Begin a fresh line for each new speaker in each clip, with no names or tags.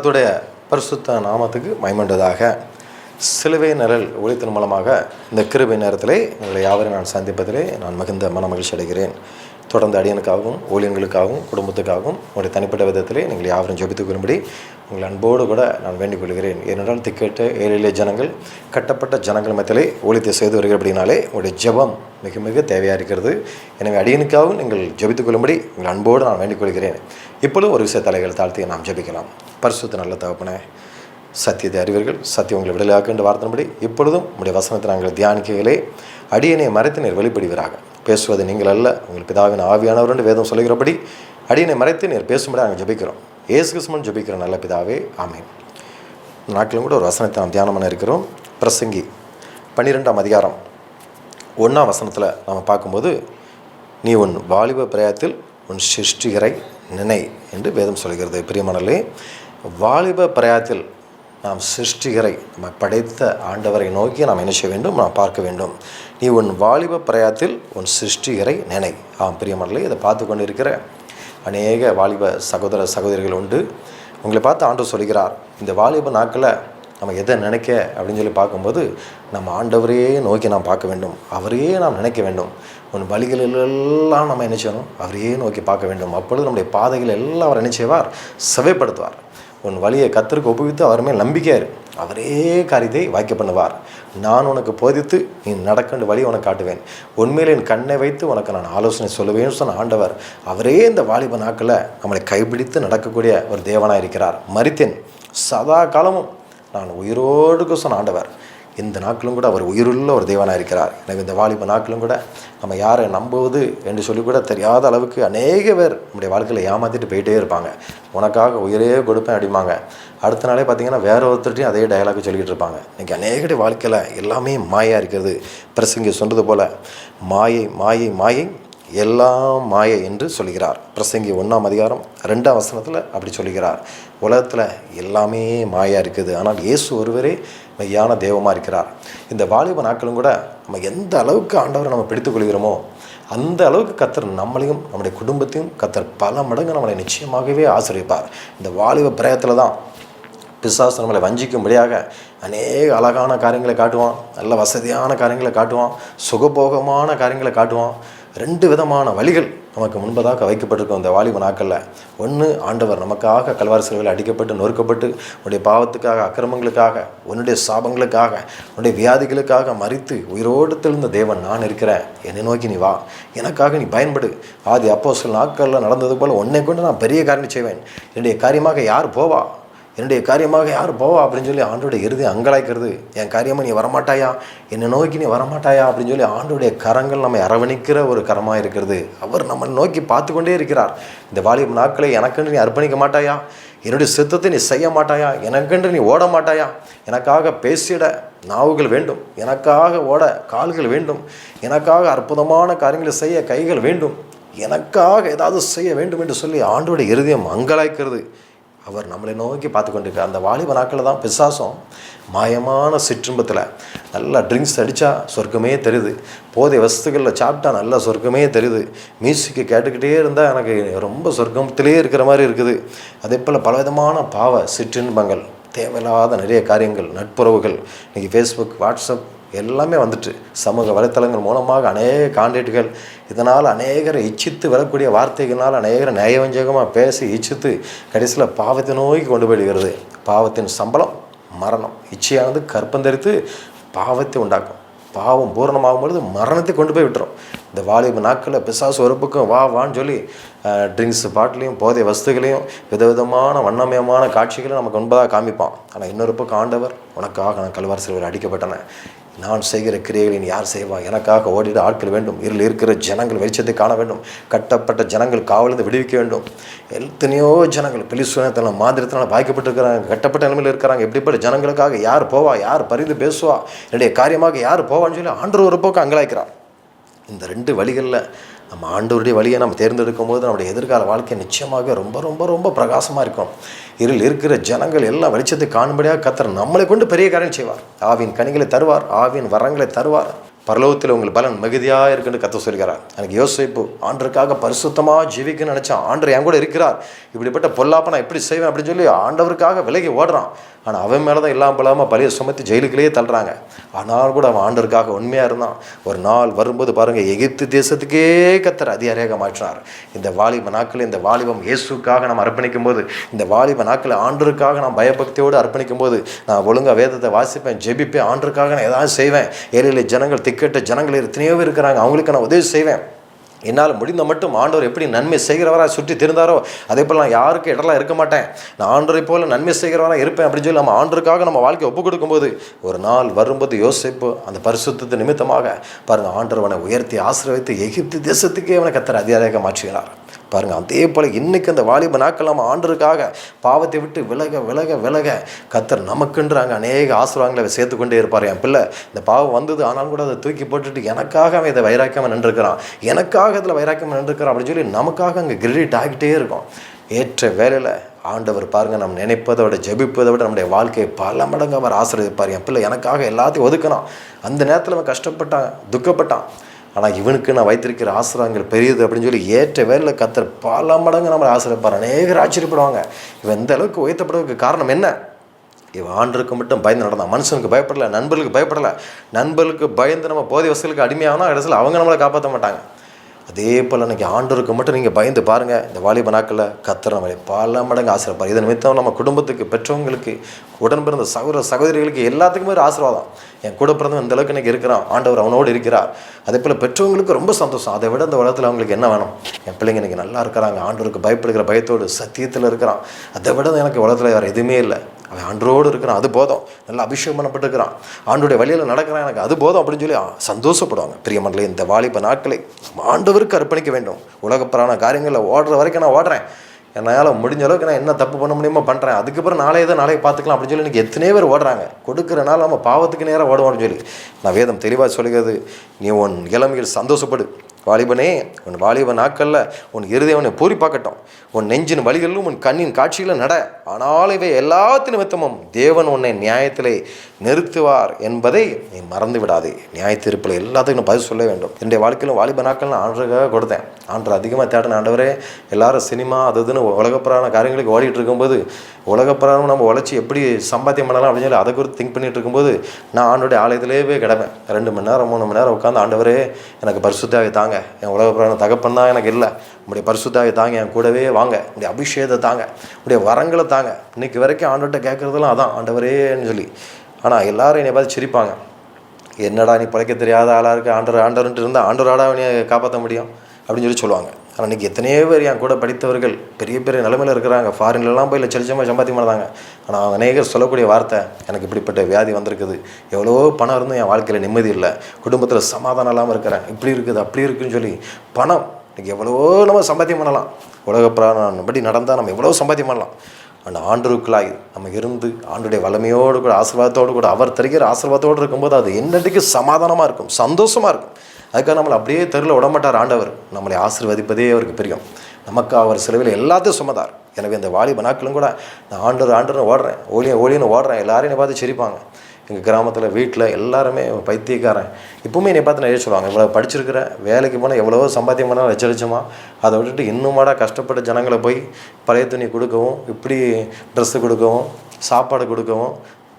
கத்துடைய பரிசுத்த நாமத்துக்கு மைமண்டதாக சிலுவை நிழல் ஒழித்தின் மூலமாக இந்த கிருபை நேரத்திலே உங்களை யாவரையும் நான் சந்திப்பதிலே நான் மிகுந்த மன மகிழ்ச்சி அடைகிறேன். தொடர்ந்து அடியனுக்காகவும் ஊழியர்களுக்காகவும் குடும்பத்துக்காகவும் உங்களுடைய தனிப்பட்ட விதத்திலே நீங்கள் யாவரும் ஜெபித்துக் கொள்ளும்படி உங்கள் அன்போடு கூட நான் வேண்டிக் கொள்கிறேன். ஏனென்றால் திக்கெட்ட ஏழிலே ஜனங்கள் கட்டப்பட்ட ஜனங்கள் மத்தியிலே ஊழியத்தை செய்து வருகிறபடினாலே உங்களுடைய ஜெபம் மிக மிக தேவையாக இருக்கிறது. எனவே அடியனுக்காகவும் நீங்கள் ஜெபித்துக் கொள்ளும்படி உங்கள் அன்போடு நான் வேண்டிக் கொள்கிறேன். இப்பொழுது ஒரு விஷய தலைகள் தாழ்த்தி நாம் ஜெபிக்கலாம். பரிசுத்த நல்ல தகப்பனே சத்தியத்தை அறிவர்கள் சத்தியம் உங்களை விடலாக்க என்று வார்த்தைப்படி இப்பொழுதும் உங்களுடைய வசனத்தை நாங்கள் தியானிக்கையிலே அடியனை மறைத்து நீர் வெளிப்படுவீராக. பேசுவது நீங்கள் அல்ல உங்கள் பிதாவின் ஆவியானவர் என்று வேதம் சொல்கிறபடி அடியனை மறைத்து நீர் பேசும்படி நாங்கள் ஜபிக்கிறோம். ஏசு கிருஷ்ணன் ஜெபிக்கிற நல்ல பிதாவே ஆமீன். நாட்டிலும் கூட ஒரு வசனத்தை நாம் தியானம் பண்ண இருக்கிறோம். பிரசங்கி பன்னிரெண்டாம் அதிகாரம் ஒன்றாம் வசனத்தில் நாம் பார்க்கும்போது நீ உன் வாலிப பிரயத்தில் உன் சிருஷ்டிகரை நினை என்று வேதம் சொல்கிறது. பிரியமணலே வாலிப பிரயாத்தில் நாம் சிருஷ்டிகரை நம்ம படைத்த ஆண்டவரை நோக்கி நாம் என்ன செய்ய வேண்டும்? நாம் பார்க்க வேண்டும். நீ உன் வாலிப பிரயாத்தில் உன் சிருஷ்டிகரை நினை. ஆம் பிரியமரலை இதை பார்த்து கொண்டு இருக்கிற அநேக வாலிப சகோதர சகோதரிகள் உண்டு. உங்களை பார்த்து ஆண்டவர் சொல்கிறார் இந்த வாலிப நாட்களில் நம்ம எதை நினைக்க அப்படின்னு சொல்லி பார்க்கும்போது நம்ம ஆண்டவரையே நோக்கி நாம் பார்க்க வேண்டும். அவரையே நாம் நினைக்க வேண்டும். உன் வழிகளெல்லாம் நம்ம என்ன செய்யணும்? அவரையே நோக்கி பார்க்க வேண்டும். அப்பொழுது நம்முடைய பாதைகள் எல்லாம் அவர் என்ன செய்வார்? செவைப்படுத்துவார். உன் வழியை கத்தருக்கு ஒப்புவித்து அவர் மேல் நம்பிக்கையாரு அவரே காரியத்தை வாய்க்க பண்ணுவார். நான் உனக்கு போதித்து நீ நடக்கண்டு வழி உனக்கு காட்டுவேன். உண்மையில் என் கண்ணை வைத்து உனக்கு நான் ஆலோசனை சொல்லுவேன்னு சொன்ன ஆண்டவர். அவரே இந்த வாலிப நாட்களில் நம்மளை கைப்பிடித்து நடக்கக்கூடிய ஒரு தேவனாக இருக்கிறார் மறித்தேன் சதா காலமும் நான் உயிரோடு சொன்ன ஆண்டவர். இந்த நாட்களும் கூட அவர் உயிருள்ள ஒரு தெய்வனாக இருக்கிறார். எனவே இந்த வாலிப நாட்களும் கூட நம்ம யாரை நம்புவது என்று சொல்லி கூட தெரியாத அளவுக்கு அநேக பேர் நம்முடைய வாழ்க்கையில் ஏமாற்றிட்டு போயிட்டே இருப்பாங்க. உனக்காக உயிரே கொடுப்பேன் அப்படிம்பாங்க. அடுத்த நாளே பார்த்தீங்கன்னா வேற ஒருத்தர்ட்டையும் அதே டயலாக் சொல்லிக்கிட்டு இருப்பாங்க. இன்றைக்கி அநேகடைய வாழ்க்கையில் எல்லாமே மாயாக இருக்கிறது. பிரசங்க சொன்னது போல் மாயை மாயை மாயை எல்லாம் மாயை என்று சொல்கிறார். பிரசங்கி ஒன்றாம் அதிகாரம் ரெண்டாம் வசனத்தில் அப்படி சொல்கிறார். உலகத்தில் எல்லாமே மாயாக இருக்குது. ஆனால் இயேசு ஒருவரே மெய்யான தெய்வமாக இருக்கிறார். இந்த வாலிப நாட்களும் கூட நம்ம எந்த அளவுக்கு ஆண்டவரை நம்ம பிடித்துக்கொள்கிறோமோ அந்த அளவுக்கு கத்தர் நம்மளையும் நம்முடைய குடும்பத்தையும் கத்தர் பல மடங்கு நம்மளை நிச்சயமாகவே ஆசிரியப்பார். இந்த வாலிப பிரயத்தில் தான் பிசாசு நம்மளை வஞ்சிக்கும்படியாக அநேக அழகான காரியங்களை காட்டுவான் நல்ல வசதியான காரியங்களை காட்டுவான் சுகபோகமான காரியங்களை காட்டுவான். ரெண்டு விதமான வழிகள் நமக்கு முன்பதாக வைக்கப்பட்டிருக்கும் இந்த வாலிப நாட்களில். ஒன்று ஆண்டவர் நமக்காக கல்வாரி சிலுவையில் அடிக்கப்பட்டு நொறுக்கப்பட்டு உன்னுடைய பாவத்துக்காக அக்கிரமங்களுக்காக உன்னுடைய சாபங்களுக்காக உன்னுடைய வியாதிகளுக்காக மறித்து உயிரோடு தெழுந்த தேவன் நான் இருக்கிறேன். என்னை நோக்கி நீ வா. எனக்காக நீ பயன்படு. ஆதி அப்போ சில நாட்களில் நடந்தது போல் உன்னை கொண்டு நான் பெரிய காரியம் செய்வேன். என்னுடைய காரியமாக யார் போவா? என்னுடைய காரியமாக யார் போவா அப்படின்னு சொல்லி ஆண்டோடைய இறுதி அங்கலாய்க்கிறது. என் காரியமாக நீ வரமாட்டாயா? என்னை நோக்கி நீ வரமாட்டாயா? அப்படின்னு சொல்லி ஆண்டோடைய கரங்கள் நம்மை அரவணிக்கிற ஒரு கரமாக இருக்கிறது. அவர் நம்ம நோக்கி பார்த்து கொண்டே இருக்கிறார். இந்த வாலிப நாட்களை எனக்கென்று நீ அர்ப்பணிக்க மாட்டாயா? என்னுடைய சித்தத்தை நீ செய்ய மாட்டாயா? எனக்கென்று நீ ஓட மாட்டாயா? எனக்காக பேசிட நாவுகள் வேண்டும். எனக்காக ஓட கால்கள் வேண்டும். எனக்காக அற்புதமான காரியங்களை செய்ய கைகள் வேண்டும். எனக்காக ஏதாவது செய்ய வேண்டும் என்று சொல்லி ஆண்டோடைய இருதயம் அங்கலாய்க்கிறது. அவர் நம்மளை நோக்கி பார்த்து கொண்டிருக்கார் அந்த வாலிப நாட்களில் தான் பிசாசம் மாயமான சிற்றின்பத்தில் நல்லா ட்ரிங்க்ஸ் அடித்தா சொர்க்கமே தெரியுது. போதைய வஸ்துகளில் சாப்பிட்டா நல்ல சொர்க்கமே தெரியுது. மியூசிக்கை கேட்டுக்கிட்டே இருந்தால் எனக்கு ரொம்ப சொர்க்கத்திலே இருக்கிற மாதிரி இருக்குது. அதே போல் பலவிதமான பாவ சிற்றின்பங்கள் தேவையில்லாத நிறைய காரியங்கள் நட்புறவுகள். இன்றைக்கி ஃபேஸ்புக் வாட்ஸ்அப் எல்லாமே வந்துட்டு சமூக வலைத்தளங்கள் மூலமாக அநேக காண்டேட்டுகள் இதனால் அநேகரை இச்சித்து வரக்கூடிய வார்த்தைகளால் அநேகரை நயவஞ்சகமாக பேசி இச்சித்து கடைசியில் பாவத்தை நோக்கி கொண்டு போயிடுகிறது. பாவத்தின் சம்பளம் மரணம். இச்சையானது கற்பந்தரித்து பாவத்தை உண்டாக்கும். பாவம் பூரணமாகும் பொழுது மரணத்தை கொண்டு போய் விட்டுரும். இந்த வாலிப நாட்களில் பிசாசு ஒரு பக்கம் வா வான்னு சொல்லி ட்ரிங்க்ஸ் பாட்டிலையும் போதை வஸ்துகளையும் விதவிதமான வண்ணமயமான காட்சிகளை நமக்கு முன்பதாக காமிப்பான். ஆனால் இன்னொரு பக்கம் ஆண்டவர் உனக்காக நான் கல்வார் சிலுவையில் அடிக்கப்பட்டன. நான் செய்கிற கிரியைகளின் யார் செய்வா? எனக்காக ஓடிட ஆட்கள் வேண்டும். இருள் இருக்கிற ஜனங்கள் வெளிச்சத்தை காண வேண்டும். கட்டப்பட்ட ஜனங்கள் காவலிருந்து விடுவிக்க வேண்டும். எத்தனையோ ஜனங்கள் பிலிசுவனத்தில் மாதிரத்தினால் பாய்க்கப்பட்டிருக்கிறாங்க கட்டப்பட்ட நிலைமையில் இருக்கிறாங்க. எப்படிப்பட்ட ஜனங்களுக்காக யார் போவா? யார் பரிந்து பேசுவா? என்னுடைய காரியமாக யார் போவான்னு சொல்லி ஆண்டு ஒரு போக்கு அங்கலாய்க்கிறார். இந்த ரெண்டு வழிகளில் நம்ம ஆண்டவருடைய வழியை நம்ம தேர்ந்தெடுக்கும் போது நம்முடைய எதிர்கால வாழ்க்கை நிச்சயமாக ரொம்ப ரொம்ப ரொம்ப பிரகாசமாக இருக்கும். இருள் இருக்கிற ஜனங்கள் எல்லாம் வெளிச்சத்தை காணும்படியாக கத்தர் நம்மளை கொண்டு பெரிய காரியம் செய்வார். ஆவின் கனிகளை தருவார் ஆவின் வரங்களை தருவார். பரலோகத்தில் உங்கள் பலன் மிகுதியாக இருக்குன்னு கத்த சொல்கிறார். எனக்கு யோசிப்பு ஆண்டருக்காக பரிசுத்தமாக ஜீவிக்கணும்னு நினச்சேன் ஆண்டர் என் கூட இருக்கிறார். இப்படிப்பட்ட பொல்லாப்ப நான் எப்படி செய்வேன் அப்படின்னு சொல்லி ஆண்டவருக்காக விலகி ஓடுறான். ஆனால் அவன் மேலே தான் இல்லாமல் இல்லாமல் பழைய சுமத்தி ஜெயிலுக்குள்ளேயே தள்ளுறாங்க. ஆனால் கூட அவன் ஆண்டருக்காக உண்மையாக இருந்தான். ஒரு நாள் வரும்போது பாருங்கள் எகிப்து தேசத்துக்கே கத்தர் அதிகாரியாக மாற்றினார். இந்த வாலிப நாட்கள் இந்த வாலிபம் இயேசுக்காக நம்ம அர்ப்பணிக்கும் போது இந்த வாலிப நாட்களை ஆண்டருக்காக நான் பயபக்தியோடு அர்ப்பணிக்கும் போது நான் ஒழுங்காக வேதத்தை வாசிப்பேன் ஜெபிப்பேன் ஆண்டருக்காக நான் ஏதாவது செய்வேன். ஏழையில ஜனங்கள் திக்கெட்ட ஜனங்கள் எத்தனையோ இருக்கிறாங்க. அவங்களுக்கு நான் உதவி செய்வேன். என்னால் முடிந்த மட்டும் ஆண்டவர் எப்படி நன்மை செய்கிறவராக சுற்றி திருந்தாரோ அதே போல் நான் யாருக்கு இடலாம் இருக்க மாட்டேன். நான் ஆண்டரை போல் நன்மை செய்கிறவராக இருப்பேன் அப்படின்னு சொல்லி நம்ம ஆண்டருக்காக நம்ம வாழ்க்கை ஒப்பு கொடுக்கும்போது ஒரு நாள் வரும்போது யோசிப்பு அந்த பரிசுத்தத்து நிமித்தமாக பாருங்கள் ஆண்டவனை உயர்த்தி ஆசிரியத்து எகிப்து தேசத்துக்கே அவனை கத்தர் அதிகாரியாக மாற்றுகிறார். பாருங்கள் அதே போல் இன்றைக்கி அந்த வாலிப நாட்கள் நம்ம ஆண்டருக்காக பாவத்தை விட்டு விலக விலக விலக கத்தர் நமக்குன்றாங்க. அநேக ஆசிர்வாதங்களை சேர்த்து கொண்டே இருப்பார். என் பிள்ளை இந்த பாவம் வந்தது ஆனாலும் கூட அதை தூக்கி போட்டுட்டு எனக்காக அவன் இதை வைராக்கியமாக நின்றுக்கிறான் எனக்காக இதில் வைராக்கியமாக நின்றுருக்கிறான் அப்படின்னு சொல்லி நமக்காக அங்கே கிரெடிட் ஆகிட்டே இருக்கும். ஏற்ற வேலையில் ஆண்டவர் பாருங்கள் நம்ம நினைப்பதை விட ஜபிப்பதை விட நம்முடைய வாழ்க்கையை பல மடங்கு அவர் ஆசிரியப்பார் என் பிள்ளை எனக்காக எல்லாத்தையும் ஒதுக்கணும் அந்த நேரத்தில் அவன் கஷ்டப்பட்டான் துக்கப்பட்டான். ஆனால் இவனுக்கு நான் வைத்திருக்கிற ஆசிரங்கள் பெரியது அப்படின்னு சொல்லி ஏற்ற வேலையில் கத்தர் பல மடங்கு நம்மளை ஆசிரியப்பார் அநேகர் ஆச்சரியப்படுவாங்க. இவன் எந்த அளவுக்கு உயர்த்தப்படுவதற்கு காரணம் என்ன? இவன் ஆண்டருக்கு மட்டும் பயந்து நடந்தான். மனுஷனுக்கு பயப்படலை நண்பர்களுக்கு பயப்படலை. நண்பர்களுக்கு பயந்து நம்ம போதை வசதிகளுக்கு அடிமையாகனா இடத்துல அவங்க நம்மளை காப்பாற்ற மாட்டாங்க. அதே போல் அன்றைக்கி ஆண்டோருக்கு மட்டும் நீங்கள் பயந்து பாருங்கள் இந்த வாலிப நாட்களில் கத்திர மாதிரி பல மடங்கு ஆசீர்வாதம் இது நிமித்தம் நம்ம குடும்பத்துக்கு பெற்றவங்களுக்கு உடன் பிறந்த சகோதர சகோதரிகளுக்கு எல்லாத்துக்குமே ஒரு ஆசீர்வாதம். என் கூட பிறந்தவன் இந்த அளவுக்கு இன்றைக்கி இருக்கிறான். ஆண்டவர் அவனோடு இருக்கிறார். அதே போல் பெற்றவங்களுக்கு ரொம்ப சந்தோஷம். அதை விட இந்த உலகத்தில் அவங்களுக்கு என்ன வேணும்? என் பிள்ளைங்க இன்றைக்கி நல்லா இருக்கிறாங்க. ஆண்டவருக்கு பயப்படுகிற பயத்தோடு சத்தியத்தில் இருக்கிறான். அதை விட எனக்கு உலகத்தில் வேறு எதுவுமே இல்லை. அவன் ஆண்டரோடு இருக்கிறான் அது போதும். நல்லா அபிஷேகம் பண்ணப்பட்டிருக்கிறான். ஆண்டுடைய வழியில் நடக்கிறான் எனக்கு அது போதும் அப்படின்னு சொல்லி சந்தோஷப்படுவாங்க. பிரியமண்டலே இந்த வாலிப நாட்களை ஆண்டவருக்கு அர்ப்பணிக்க வேண்டும். உலகப்புறான காரியங்களில் ஓடுற வரைக்கும் நான் ஓடுறேன். என்னால் முடிஞ்ச அளவுக்கு நான் என்ன தப்பு பண்ண முடியுமோ பண்ணுறேன் அதுக்கப்புறம் நாளையே தான் நாளைக்கு பார்த்துக்கலாம் அப்படின்னு சொல்லி எனக்கு எத்தனை பேர் ஓடுறாங்க. கொடுக்குறனால நம்ம பாவத்துக்கு நேராக ஓடுவோம் அப்படின்னு சொல்லி. நான் வேதம் தெளிவாக சொல்லுகிறது நீ உன் இளமையில் சந்தோஷப்படு. வாலிபனே உன் வாலிப நாட்களில் உன் இருதயவனை பூரிப்பாக்கட்டும் உன் நெஞ்சின் வழிகளிலும் உன் கண்ணின் காட்சியிலும் நட. ஆனால் இவை எல்லாத்து நிமித்தமும் தேவன் உன்னை நியாயத்திலே நிறுத்துவார் என்பதை நீ மறந்து விடாதே நியாய தீர்ப்பில் எல்லாத்துக்கும் பதில் சொல்ல வேண்டும். என்னுடைய வாழ்க்கையிலும் வாலிப நாட்கள் நான் ஆண்டருக்காக கொடுத்தேன். ஆண்டர் அதிகமாக தேடின ஆண்டவரே. எல்லாரும் சினிமா அது இதுன்னு உலகப்புறான காரியங்களுக்கு ஓடிட்டு இருக்கும்போது உலகப்புறம் நம்ம உழைச்சி எப்படி சம்பாத்தியம் பண்ணலாம் அப்படின்னு சொல்லி அதை குறித்து திங்க் பண்ணிட்டு இருக்கும்போது நான் ஆண்டோடைய ஆலயத்திலேயே கிடப்பேன். ரெண்டு மணி நேரம் மூணு மணி நேரம் உட்காந்து ஆண்டவரே எனக்கு பரிசுத்தாவை தாங்க. என் உலகப்புறான தகப்பன் தான் எனக்கு இல்லை. உங்களுடைய பரிசுத்தாவை தாங்க என் கூடவே வாங்க. உடைய அபிஷேகத்தை தாங்க. உடைய வரங்களை தாங்க. இன்னைக்கு வரைக்கும் ஆண்டவர்கிட்ட கேட்குறதெல்லாம் அதான். ஆண்டவரேன்னு சொல்லி ஆனால் எல்லாரும் என்னை பார்த்து சிரிப்பாங்க. என்னடா நீ பழைக்க தெரியாத ஆளாக இருக்க? ஆண்டர் ஆண்டர்ன்ட்டு இருந்தால் ஆண்டராடா நீ காப்பாற்ற முடியும் அப்படின்னு சொல்லி சொல்லுவாங்க. ஆனால் இன்றைக்கி எத்தனையோ பேர் என் கூட படித்தவர்கள் பெரிய பெரிய நிலமையில் இருக்கிறாங்க. ஃபாரின்லலாம் போய் லட்ச லட்சமாக சம்பாத்தியம் மாட்டாங்க ஆனால் அவங்க அநேகர் சொல்லக்கூடிய வார்த்தை எனக்கு இப்படிப்பட்ட வியாதி வந்திருக்குது. எவ்வளோ பணம் இருந்தும் என் வாழ்க்கையில் நிம்மதி இல்லை. குடும்பத்தில் சமாதானம் இல்லாமல் இருக்கிறேன். இப்படி இருக்குது அப்படி இருக்குன்னு சொல்லி பணம் இன்றைக்கி எவ்வளோ நம்ம சம்பாத்தியம் பண்ணலாம். உலக பிராணம் படி நடந்தால் நம்ம எவ்வளோ சம்பாத்தியம் பண்ணலாம். அந்த ஆண்டருக்குள்ளாய் நம்ம இருந்து ஆண்டுடைய வளமையோடு கூட ஆசீர்வாதத்தோடு கூட அவர் தருகிற ஆசீர்வாதத்தோடு இருக்கும்போது அது என்னடிக்கு சமாதானமாக இருக்கும் சந்தோஷமாக இருக்கும். அதுக்காக நம்மளை அப்படியே தெருவில் விடமாட்டார் ஆண்டவர். நம்மளை ஆசீர்வதிப்பதே அவருக்கு பிரியம். நமக்கு அவர் செலவில் எல்லாத்தையும் சுமதார் எனவே இந்த வாலிப நாட்களும் கூட நான் ஆண்டர் ஆண்டர்னு ஓடுறேன். ஓலியன் ஓலியன்னு ஓடுறேன். எல்லாரையும் பார்த்து சிரிப்பாங்க. எங்கள் கிராமத்தில் வீட்டில் எல்லாருமே பைத்தியக்காரன். இப்போவுமே என்னை பார்த்து நிறைய சொல்லுவாங்க இவ்வளோ படிச்சிருக்கிறேன் வேலைக்கு போனால் எவ்வளவோ சம்பாத்தியம் பண்ணால் லட்ச லட்சமாக அதை விட்டுட்டு இன்னுமாடா கஷ்டப்பட்ட ஜனங்களை போய் பழைய துணி கொடுக்கவும் இப்படி ட்ரெஸ்ஸு கொடுக்கவும் சாப்பாடு கொடுக்கவும்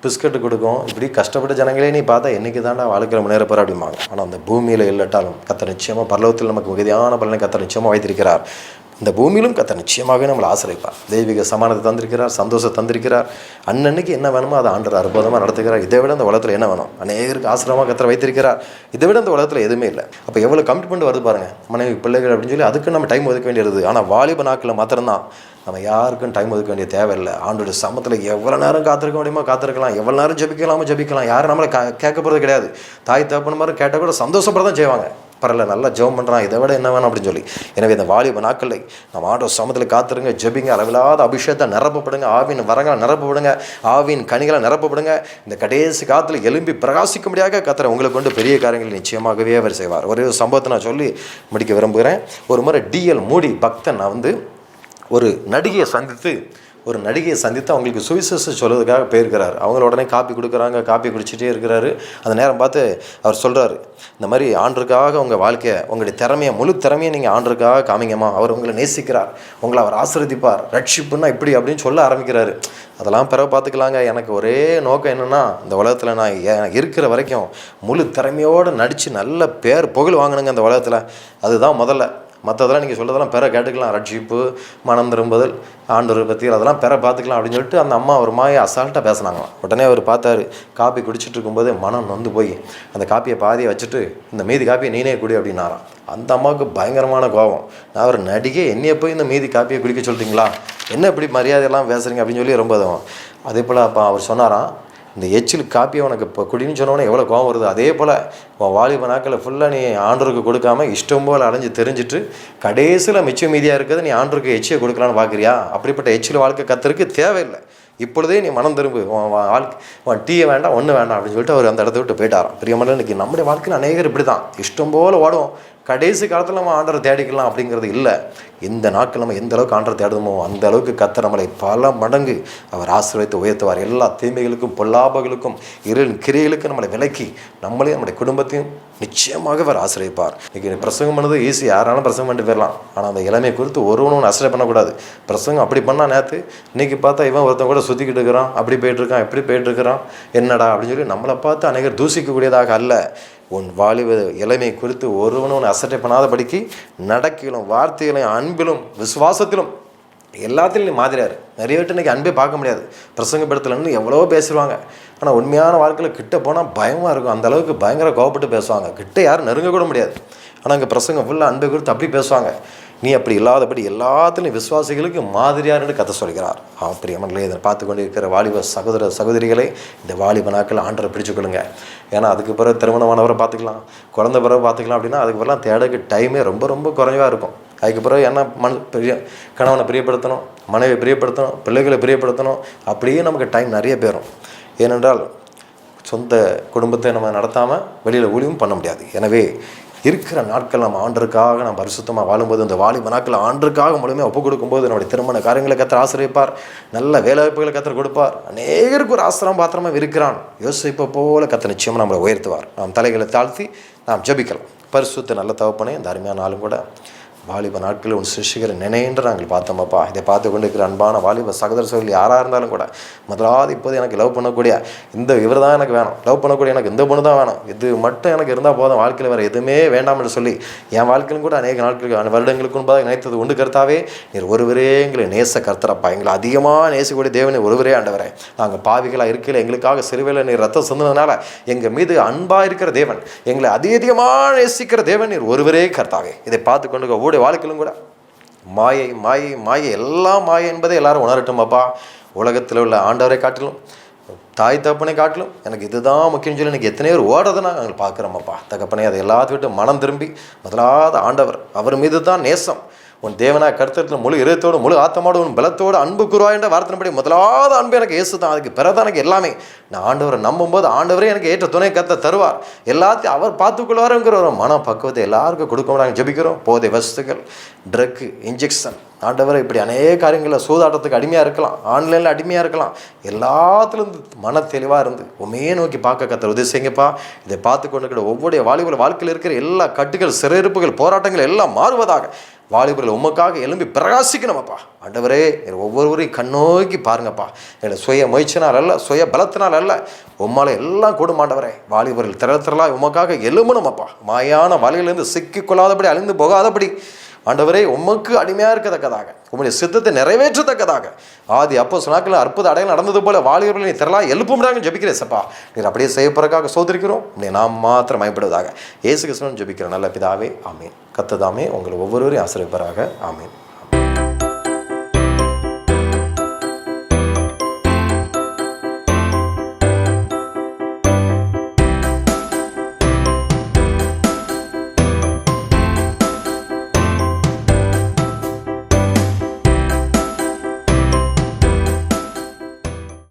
பிஸ்கட்டு கொடுக்கவும் இப்படி கஷ்டப்பட்ட ஜனங்களே நீ பார்த்தா என்றைக்கு தாண்டா வாழ்க்கையில் முன்னேற போகிற அப்படிம்பாங்க. ஆனால் அந்த பூமியில் இல்லட்டாலும் கத்த நிச்சயமாக பரலோகத்தில் நமக்கு மிகுதியான பலனை கத்த நிச்சயமாக வைத்திருக்கிறார். இந்த பூமியிலும் கத்த நிச்சயமாகவே நம்மளை ஆசிரியப்பார் தெய்வீக சமானத்தை தந்திருக்கிறார் சந்தோஷம் தந்திருக்கிறார். அன்னன்னைக்கு என்ன வேணுமோ அதை ஆண்டர் அற்புதமாக நடத்துகிறார். இதை விட இந்த உலகத்தில் என்ன வேணும்? அநேகருக்கு ஆசிரமமாக கத்தரை வைத்திருக்கிறார். இதை விட இந்த உலகத்தில் எதுவுமே இல்லை. அப்போ எவ்வளோ கமிட்மெண்ட் வருது பாருங்கள் மனைவி பிள்ளைகள் அப்படின்னு சொல்லி அதுக்கு நம்ம டைம் ஒதுக்க வேண்டியது. ஆனால் வாலிப நாட்களில் மாத்திரம்தான். நம்ம யாருக்கும் டைம் ஒதுக்க வேண்டிய தேவையில்லை. ஆண்டோட சமத்தில் எவ்வளோ நேரம் காத்திருக்க முடியுமோ காத்திருக்கலாம். எவ்வளோ நேரம் ஜபிக்கலாமோ ஜபிக்கலாம். யாரும் நம்மளை கேட்க போகிறது கிடையாது. தாய் தகப்பன மாதிரி கேட்டால் கூட சந்தோஷப்பட தான் செய்வாங்க. பரவாயில்ல நல்லா ஜெபம் பண்ணுறான் இதை விட என்ன வேணும் அப்படின்னு சொல்லி. எனவே இந்த வாலிப நாட்களை நம்ம ஆட்டோ சமத்தில் காத்துருங்க ஜெபிங்க அளவில்லாத அபிஷேகத்தை நிரப்பப்படுங்க ஆவின் வரங்களை நிரப்பப்படுங்க ஆவின் கனிகளை நிரப்பப்படுங்க. இந்த கடைசி காலத்தில் எலும்பி பிரகாசிக்கும்படியாக கத்துற உங்களை கொண்டு பெரிய காரியங்களை நிச்சயமாகவே அவர் செய்வார். ஒரே ஒரு சம்பவத்தை நான் சொல்லி முடிக்க விரும்புகிறேன். ஒரு முறை டிஎல் மூடி பக்தன் நான் வந்து ஒரு நடிகையை சந்தித்து ஒரு நடிகையை சந்தித்து அவங்களுக்கு சுவிசேஷம் சொல்கிறதுக்காக போயிருக்கிறார். அவங்கள உடனே காப்பி கொடுக்குறாங்க காப்பி குடிச்சிட்டே இருக்கிறாரு. அந்த நேரம் பார்த்து அவர் சொல்கிறாரு இந்த மாதிரி ஆண்டுக்காக உங்கள் வாழ்க்கையை உங்களுடைய திறமையை முழு திறமையை நீங்கள் ஆண்டுக்காக காமிங்கம்மா. அவர் உங்களை நேசிக்கிறார். உங்களை அவர் ஆசிரதிப்பார் ரட்சிப்புன்னா இப்படி அப்படின்னு சொல்ல ஆரம்பிக்கிறாரு. அதெல்லாம் பிறகு பார்த்துக்கலாங்க. எனக்கு ஒரே நோக்கம் என்னென்னா இந்த உலகத்தில் நான் ஏ- இருக்கிற வரைக்கும் முழு திறமையோடு நடித்து நல்ல பேர் புகழ் வாங்கினுங்க அந்த உலகத்தில். அதுதான் முதல்ல. மற்றதெல்லாம் நீங்கள் சொல்கிறதெல்லாம் பெற கேட்டுக்கலாம். ரட்சிப்பு மனம் திரும்புதல் ஆண்டவர் பற்றி அதெல்லாம் பெற பார்த்துக்கலாம் அப்படின்னு சொல்லிட்டு அந்த அம்மா ஒரு மாதிரி அசால்ட்டாக பேசினாங்களாம். உடனே அவர் பார்த்தாரு. காப்பி குடிச்சிட்டு இருக்கும்போது மனம் நொந்து போய் அந்த காப்பியை பாதியை வச்சுட்டு இந்த மீதி காப்பியை நீனே குடி அப்படின்னாராம். அந்த அம்மாவுக்கு பயங்கரமான கோபம். நான் ஒரு நடிகை என்னைய போய் இந்த மீதி காப்பியை குடிக்க சொல்லிட்டீங்களா என்ன இப்படி மரியாதையெல்லாம் பேசுறீங்க அப்படின்னு சொல்லி ரொம்ப இதுவும். அதே போல் அப்போ அவர் சொன்னாராம் இந்த எச்சில் காப்பியை உனக்கு இப்போ குடின்னு சொன்னோன்னே எவ்வளோ கோவம் வருது அதே போல் உன் வாலிப நாட்களில் ஃபுல்லாக நீ ஆண்டருக்கு கொடுக்காம இஷ்டம் போல் அலைஞ்சு தெரிஞ்சுட்டு கடைசியில் மிச்சம் மீதியாக இருக்கிறது நீ ஆண்டருக்கு எச்சியை கொடுக்கலான்னு பார்க்குறியா அப்படிப்பட்ட எச்சில் வாழ்க்கை கத்தருக்கு தேவையில்லை. இப்பொழுதே நீ மனம் திரும்பு. உன் வாழ்க்கை உன் டீயை வேண்டாம் ஒன்று வேண்டாம் அப்படின்னு சொல்லிட்டு அவர் அந்த இடத்த விட்டு போயிட்டாராம். பிரியமான இன்றைக்கி நம்முடைய வாழ்க்கையில் அநேகர் இப்படி தான் இஷ்டம் போல் ஓடும் கடைசி காலத்தில் நம்ம ஆண்டரை தேடிக்கலாம் அப்படிங்கிறது இல்லை. இந்த நாட்கள் நம்ம எந்த அளவுக்கு ஆண்டரை தேடுமோ அந்த அளவுக்கு கத்த நம்மளை பல மடங்கு அவர் ஆசீர்வதித்து உயர்த்துவார். எல்லா தீமைகளுக்கும் பொல்லாபங்களுக்கும் இருள் கிரியைகளுக்கும் நம்மளை விலக்கி நம்மளையும் நம்முடைய குடும்பத்தையும் நிச்சயமாக அவர் ஆசிரியப்பார் இன்னைக்கு பிரசங்கம் பண்ணது ஈஸி. யாராலும் பிரசங்கம் பண்ணிட்டு போயிடலாம் ஆனால் அந்த இளமையை குறித்து ஒருவனும் ஆசிரியம் பண்ணக்கூடாது. பிரசங்கம் அப்படி பண்ணால் நேற்று இன்னைக்கு பார்த்தா இவன் ஒருத்தன் கூட சுற்றிக்கிட்டு இருக்கிறான். அப்படி போயிட்டு இருக்கான் இப்படி போயிட்டு இருக்கிறான். என்னடா அப்படின்னு சொல்லி நம்மளை பார்த்து அநேகர் தூசிக்கக்கூடியதாக அல்ல. உன் வாலிப இளமை குறித்து ஒருவனும் உன் அசட்டை பண்ணாதபடிக்கு நடக்கிலும் வார்த்தைகளையும் அன்பிலும் விசுவாசத்திலும் எல்லாத்திலும் நீ மாதிரியார். நிறைய பேர்ட்டு இன்னைக்கு அன்பே பார்க்க முடியாது. பிரசங்கப்படுத்தலன்னு எவ்வளவோ பேசுவாங்க ஆனால் உண்மையான வாழ்க்கையில் கிட்ட போனால் பயமாக இருக்கும். அந்த அளவுக்கு பயங்கர கோவப்பட்டு பேசுவாங்க. கிட்ட யாரும் நெருங்க கூட முடியாது. ஆனால் இங்கே பிரசங்கம் ஃபுல்லாக அன்பை குறித்து அப்படி பேசுவாங்க. நீ அப்படி இல்லாதபடி எல்லாத்துலேயும் விசுவாசிகளுக்கு மாதிரியாருன்னு கதை சொல்கிறார். பிரியமன்களே இதை பார்த்து கொண்டு இருக்கிற வாலிப சகோதர சகோதரிகளை இந்த வாலிப நாட்கள் ஆண்டரை பிடிச்சுக்கொள்ளுங்க ஏன்னா அதுக்கு பிறகு திருமணமானவரை பார்த்துக்கலாம் குழந்த பிறகு பார்த்துக்கலாம் அப்படின்னா அதுக்கு பிறகு தேடக்கு டைமே ரொம்ப ரொம்ப குறைவாக இருக்கும். அதுக்கு பிறகு என்ன மன பிரிய கணவனை பிரியப்படுத்தணும் மனைவியை பிரியப்படுத்தணும் பிள்ளைகளை பிரியப்படுத்தணும் அப்படியே நமக்கு டைம் நிறைய பேரும் ஏனென்றால் சொந்த குடும்பத்தை நம்ம நடத்தாமல் வெளியில் ஊழியும் பண்ண முடியாது. எனவே இருக்கிற நாட்கள் நம்ம ஆண்டருக்காக நம்ம பரிசுத்தமாக வாழும்போது இந்த வாலிப நாட்கள் ஆண்டருக்காக முழுமையாக ஒப்பு கொடுக்கும்போது நம்முடைய திருமண காரியங்களை கத்திர ஆசிரியப்பார். நல்ல வேலைவாய்ப்புகளை கத்திர கொடுப்பார். அநேகருக்கு ஒரு ஆசிரம் பாத்திரமாக இருக்கிறான். யோசிப்பை போல கத்த நிச்சயமாக நம்மளை உயர்த்துவார். நாம் தலைகளை தாழ்த்தி நாம் ஜெபிக்கலாம். பரிசுத்த நல்ல தவப்பனே இந்த அருமையான நாளும் கூட வாலிப நாட்களில் உன் சிஷிகரை நினைன்று நாங்கள் பார்த்தோமப்பா. இதை பார்த்து கொண்டு இருக்கிற அன்பான வாலிப சகோதர சகோதரி யாராக இருந்தாலும் கூட முதலாவது இப்போது எனக்கு லவ் பண்ணக்கூடிய இந்த இவர் தான் எனக்கு வேணும். லவ் பண்ணக்கூடிய எனக்கு இந்த பொண்ணு தான் வேணும். இது மட்டும் எனக்கு இருந்தால் போதும். வாழ்க்கையில் வேறு எதுவுமே வேண்டாம் என்று சொல்லி என் வாழ்க்கையிலும் கூட அநேக நாட்களுக்கு வருடங்களுக்கு முன்பாக நினைத்தது உண்டு கருத்தாவே. நீர் ஒருவரே எங்களை நேச கர்த்தரப்பா. எங்களை அதிகமாக நேசக்கூடிய தேவனை ஒருவரே ஆண்டவரே. நாங்கள் பாவிகளாக இருக்கையில் எங்களுக்காக சிறுவையில் நீர் ரத்தம் சொன்னதுனால எங்கள் மீது அன்பாக இருக்கிற தேவன் எங்களை அதி அதிகமாக நேசிக்கிற தேவன் நீர் ஒருவரே கர்த்தாவே. இதை பார்த்து கொண்டு நம்முடைய வாழ்க்கையிலும் கூட மாயை மாயை மாயை எல்லாம் மாயை என்பதை எல்லாரும் உணரட்டும் அப்பா. உலகத்தில் உள்ள ஆண்டவரை காட்டிலும் தாய் தகப்பனை காட்டிலும் எனக்கு இதுதான் முக்கியம் சொல்லி எனக்கு எத்தனை பேர் ஓடுறதை நாங்கள் பார்க்குறோம்ப்பா தகப்பனை அதை எல்லாத்தையும் விட்டு மனம் திரும்பி முதலாவது ஆண்டவர் அவர் மீது தான் நேசம். உன் தேவனா கருத்தத்தில் முழு இதயத்தோடு முழு ஆத்தமோடு உன் பலத்தோடு அன்பு குருவா என்ற வார்த்தைப்படி முதலாவது அன்பு எனக்கு இயேசு தான் அதுக்கு பிறகு எனக்கு எல்லாமே. நான் ஆண்டவரை நம்பும்போது ஆண்டவரே எனக்கு ஏற்ற துணை கத்த தருவார். எல்லாத்தையும் அவர் பார்த்துக்கொள்வாருங்கிற ஒரு மன பக்குவத்தை எல்லாருக்கும் கொடுக்க நாங்கள் ஜெபிக்கிறோம். போதை வஸ்துகள் ட்ரக்கு இன்ஜெக்ஷன். ஆண்டவரை இப்படி அநேக காரியங்களில் சூதாட்டத்துக்கு அடிமையாக இருக்கலாம். ஆன்லைனில் அடிமையாக இருக்கலாம். எல்லாத்துலேருந்து மன தெளிவாக இருந்து உண்மையே நோக்கி பார்க்க கத்தர் உதவி செய்யுங்கப்பா. இதை பார்த்து கொண்டு ஒவ்வொரு வாலிபர் வாழ்க்கையில் இருக்கிற எல்லா கட்டுகள் சிறையிருப்புகள் போராட்டங்கள் எல்லாம் மாறுவதாக வாலிபர்கள் உமக்காக எலும்பி பிரகாசிக்கணுமப்பா. ஆண்டவரே என்னை ஒவ்வொருவரையும் கண்ணோக்கி பாருங்கப்பா. என்னோட சுய முயற்சினால் அல்ல சுய பலத்தினால் அல்ல. உம்மால எல்லாம் கூடும் மாண்டவரே வாலிபர்கள் திரள திரளாக உமக்காக எழும்பணுமப்பா. மாயான வலையிலிருந்து சிக்கிக்கொள்ளாதபடி அழிந்து போகாதபடி. ஆண்டவரே உமக்கு அடிமையாக இருக்கத்தக்கதாக. உங்களுடைய சித்தத்தை நிறைவேற்றத்தக்கதாக. ஆதி அப்போ சொன்னாக்கள் அற்புத அடையாளம் நடந்தது போல வாலிபர்களை நீ திரளா எழுப்பும்டாங்க ஜபிக்கிறேன் சப்பா நீர் அப்படியே செய்யப்படுறக்காக சோதரிக்கிறோம். நீ நாம் மாத்திரம் பயப்படுவதாக. ஏசு கிருஷ்ணன் ஜபிக்கிற நல்ல பிதாவே ஆமீன். கத்ததாமே உங்களை ஒவ்வொருவரையும் ஆசிரியப்பராக ஆமீன்.